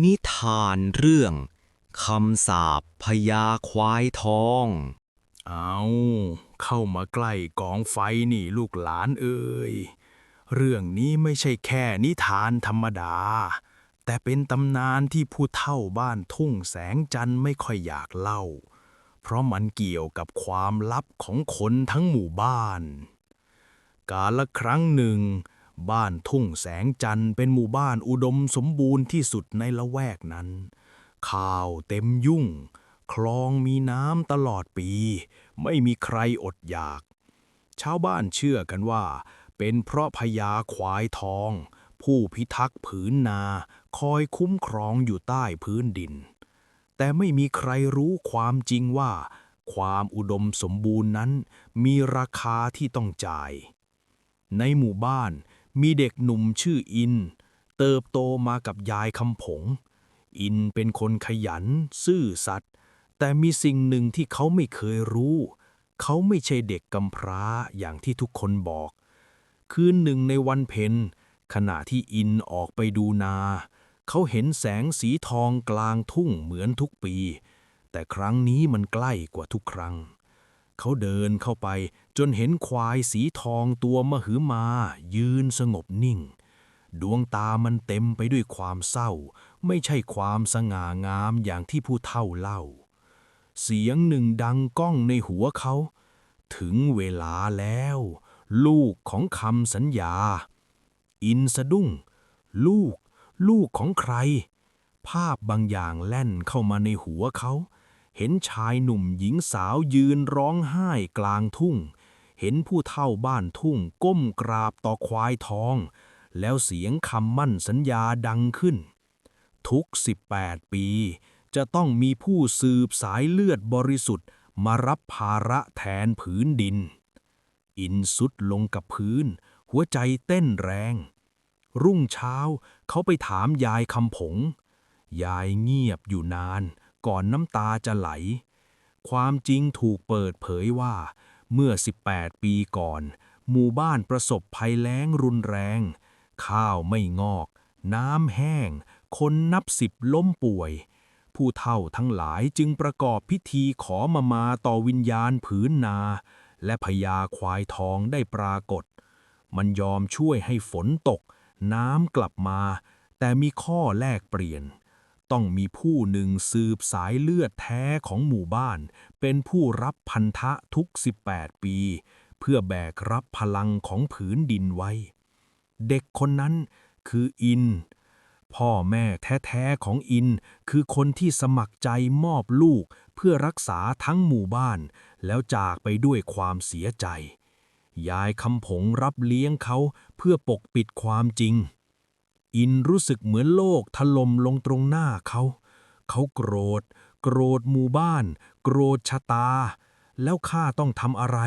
นิทานเรื่องคำสาปพญาควายทอง เอาเข้ามาใกล้กองไฟนี่ลูกหลานเอ่ย เรื่องนี้ไม่ใช่แค่นิทานธรรมดา แต่เป็นตำนานที่ผู้เฒ่าบ้านทุ่งแสงจันทร์ไม่ค่อยอยากเล่า เพราะมันเกี่ยวกับความลับของคนทั้งหมู่บ้าน กาลครั้งหนึ่ง บ้านทุ่งแสงจันทร์เป็นหมู่บ้านอุดมสมบูรณ์ที่สุดในละแวกนั้น ข้าวเต็มยุ่ง คลองมีน้ำตลอดปี ไม่มีใครอดอยาก ชาวบ้านเชื่อกันว่า เป็นเพราะพญาควายทอง ผู้พิทักษ์ผืนนา คอยคุ้มครองอยู่ใต้พื้นดิน แต่ไม่มีใครรู้ความจริงว่า ความอุดมสมบูรณ์นั้นมีราคาที่ต้องจ่ายในหมู่บ้าน มีเด็กหนุ่มชื่ออิน เติบโตมากับยายคำผง อินเป็นคนขยัน ซื่อสัตย์แต่มีสิ่งหนึ่งที่เขาไม่เคยรู้ เขาไม่ใช่เด็กกำพร้าอย่างที่ทุกคนบอก คืนหนึ่งในวันเพ็ญขณะที่อินออกไปดูนา เขาเห็นแสงสีทองกลางทุ่งเหมือนทุกปี แต่ครั้งนี้มันใกล้กว่าทุกครั้ง เขาเดินเข้าไป จนเห็นควายสีทองตัวมหึมา ยืนสงบนิ่ง ดวงตามันเต็มไปด้วยความเศร้า ไม่ใช่ความสง่างามอย่างที่ผู้เฒ่าเล่า เสียงหนึ่งดังก้องในหัวเขา ถึงเวลาแล้ว ลูกของคำสัญญา อินสะดุ้ง ลูก ลูกของใคร ภาพบางอย่างแล่นเข้ามาในหัวเขา เห็นชายหนุ่มหญิงสาวยืนร้องไห้กลางทุ่ง เห็นผู้เฒ่าบ้านทุ่งก้มกราบต่อควายทอง แล้วเสียงคำมั่นสัญญาดังขึ้น ทุก 18 ปี จะต้องมีผู้สืบสายเลือดบริสุทธิ์ มารับภาระแทนผืนดิน อินสุดลงกับพื้น หัวใจเต้นแรง รุ่งเช้าเขาไปถามยายคำผง ยายเงียบอยู่นาน ก่อนน้ำตาจะไหล ความจริงถูกเปิดเผยว่า เมื่อ 18 ปีก่อน หมู่บ้านประสบภัยแล้งรุนแรง ข้าวไม่งอก น้ำแห้ง คนนับสิบล้มป่วย ผู้เฒ่าทั้งหลายจึงประกอบพิธีขอมามาต่อวิญญาณผืนนา และพญาควายทองได้ปรากฏ มันยอมช่วยให้ฝนตก น้ำกลับมา แต่มีข้อแลกเปลี่ยน ต้องมีผู้หนึ่งสืบสายเลือดแท้ของหมู่บ้าน เป็นผู้รับพันธะทุก 18 ปี เพื่อแบกรับพลังของผืนดินไว้ เด็กคนนั้นคืออิน พ่อแม่แท้ๆของอินคือคนที่สมัครใจมอบลูกเพื่อรักษาทั้งหมู่บ้าน แล้วจากไปด้วยความเสียใจ ยายคำผงรับเลี้ยงเขาเพื่อปกปิดความจริง อินรู้สึกเหมือนโลกถล่มลงตรงหน้าเขา เขาโกรธ โกรธหมู่บ้าน โกรธชะตา แล้วข้าต้องทำอะไร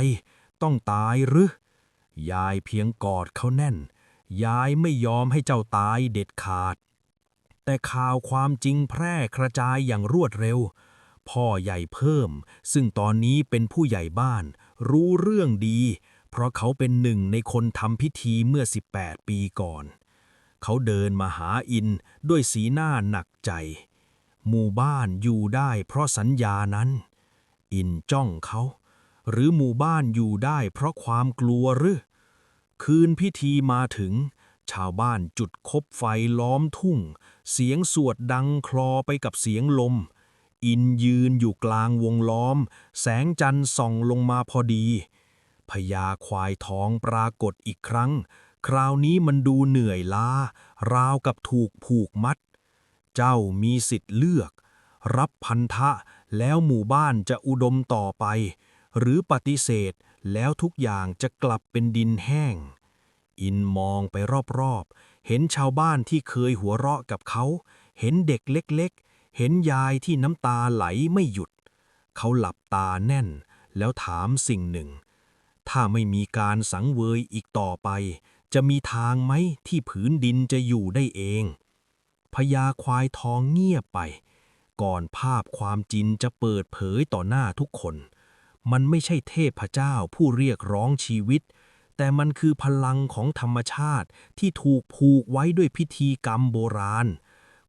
ต้องตายหรือ ยายเพียงกอดเขาแน่น ยายไม่ยอมให้เจ้าตายเด็ดขาด แต่ข่าวความจริงแพร่กระจายอย่างรวดเร็ว พ่อใหญ่เพิ่ม ซึ่งตอนนี้เป็นผู้ใหญ่บ้าน รู้เรื่องดี เพราะเขาเป็นหนึ่งในคนทำพิธีเมื่อ 18 ปีก่อน เขาเดินมาหาอินด้วยสีหน้าหนักใจ หมู่บ้านอยู่ได้เพราะสัญญานั้น อินจ้องเขา หรือหมู่บ้านอยู่ได้เพราะความกลัวหรือ คืนพิธีมาถึง ชาวบ้านจุดคบไฟล้อมทุ่ง เสียงสวดดังคลอไปกับเสียงลม อินยืนอยู่กลางวงล้อม แสงจันทร์ส่องลงมาพอดีพญาควายทองปรากฏอีกครั้ง คราวนี้มันดูเหนื่อยล้า ราวกับถูกผูกมัด เจ้ามีสิทธิ์เลือก รับพันธะแล้วหมู่บ้านจะอุดมต่อไป หรือปฏิเสธแล้วทุกอย่างจะกลับเป็นดินแห้ง อินมองไปรอบๆ เห็นชาวบ้านที่เคยหัวเราะกับเขา เห็นเด็กเล็กๆ เห็นยายที่น้ำตาไหลไม่หยุด เขาหลับตาแน่นแล้วถามสิ่งหนึ่ง ถ้าไม่มีการสังเวยอีกต่อไป จะมีทางไหมที่ผืนดินจะอยู่ได้เองพญาควายทองเงียบไป ก่อนภาพความจริงจะเปิดเผยต่อหน้าทุกคน มันไม่ใช่เทพเจ้าผู้เรียกร้องชีวิต แต่มันคือพลังของธรรมชาติที่ถูกผูกไว้ด้วยพิธีกรรมโบราณ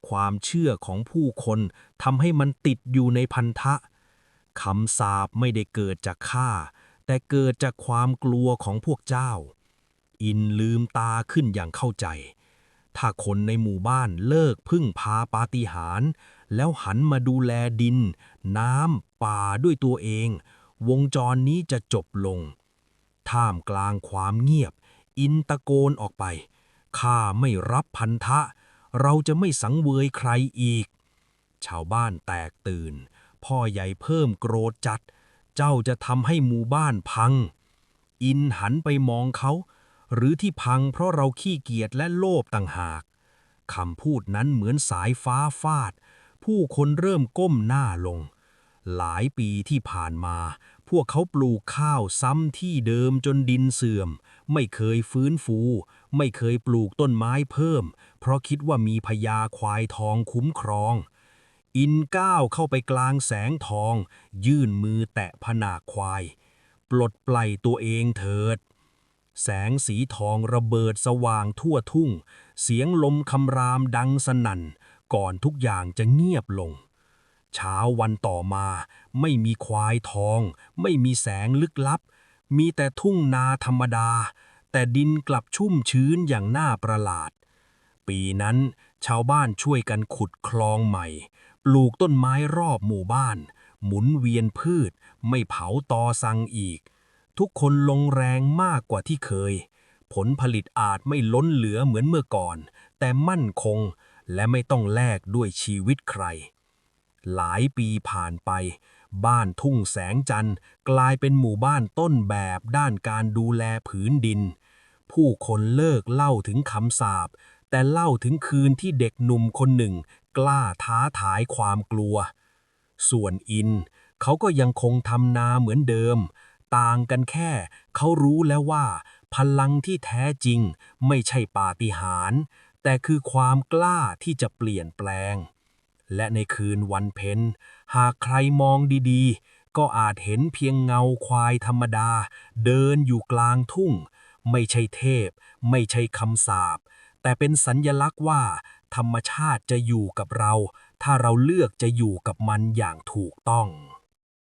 ความเชื่อของผู้คนทำให้มันติดอยู่ในพันธะคำสาปไม่ได้เกิดจากข้าแต่เกิดจากความกลัวของพวกเจ้า อินลืมตาขึ้นอย่างเข้าใจ ถ้าคนในหมู่บ้านเลิกพึ่งพาปาฏิหาริย์แล้วหันมาดูแลดิน น้ำป่าด้วยตัวเอง วงจรนี้จะจบลง ท่ามกลางความเงียบ อินตะโกนออกไป ข้าไม่รับพันธะ เราจะไม่สังเวยใครอีก ชาวบ้านแตกตื่น พ่อใหญ่เพิ่มโกรธจัด เจ้าจะทำให้หมู่บ้านพัง อินหันไปมองเขา หรือที่พังเพราะเราขี้เกียจและโลภต่างหากคำพูดนั้นเหมือนสายฟ้าฟาด ผู้คนเริ่มก้มหน้าลง หลายปีที่ผ่านมา พวกเขาปลูกข้าวซ้ำที่เดิมจนดินเสื่อม ไม่เคยฟื้นฟู ไม่เคยปลูกต้นไม้เพิ่ม เพราะคิดว่ามีพญาควายทองคุ้มครอง อินก้าวเข้าไปกลางแสงทอง ยื่นมือแตะผนาควาย ปลดปล่อยตัวเองเถิด แสงสีทองระเบิดสว่างทั่วทุ่ง เสียงลมคำรามดังสนั่น ก่อนทุกอย่างจะเงียบลง เช้าวันต่อมา ไม่มีควายทอง ไม่มีแสงลึกลับ มีแต่ทุ่งนาธรรมดา แต่ดินกลับชุ่มชื้นอย่างน่าประหลาด ปีนั้นชาวบ้านช่วยกันขุดคลองใหม่ ปลูกต้นไม้รอบหมู่บ้าน หมุนเวียนพืช ไม่เผาตอสังอีก ทุกคนลงแรงมากกว่าที่เคย ผลผลิตอาจไม่ล้นเหลือเหมือนเมื่อก่อน แต่มั่นคงและไม่ต้องแลกด้วยชีวิตใคร หลายปีผ่านไป บ้านทุ่งแสงจันทร์กลายเป็นหมู่บ้านต้นแบบด้านการดูแลผืนดิน ผู้คนเลิกเล่าถึงคำสาปแต่เล่าถึงคืนที่เด็กหนุ่มคนหนึ่ง กล้าท้าทายความกลัว ส่วนอิน เขาก็ยังคงทำนาเหมือนเดิม ต่างกันแค่ เขารู้แล้วว่า พลังที่แท้จริงไม่ใช่ปาฏิหาริย์แต่คือความกล้าที่จะเปลี่ยนแปลง และในคืนวันเพ็ญหากใครมองดีๆ ก็อาจเห็นเพียงเงาควายธรรมดา เดินอยู่กลางทุ่ง ไม่ใช่เทพ ไม่ใช่คำสาปแต่เป็นสัญญลักษณ์ว่า ธรรมชาติจะอยู่กับเรา ถ้าเราเลือกจะอยู่กับมันอย่างถูกต้อง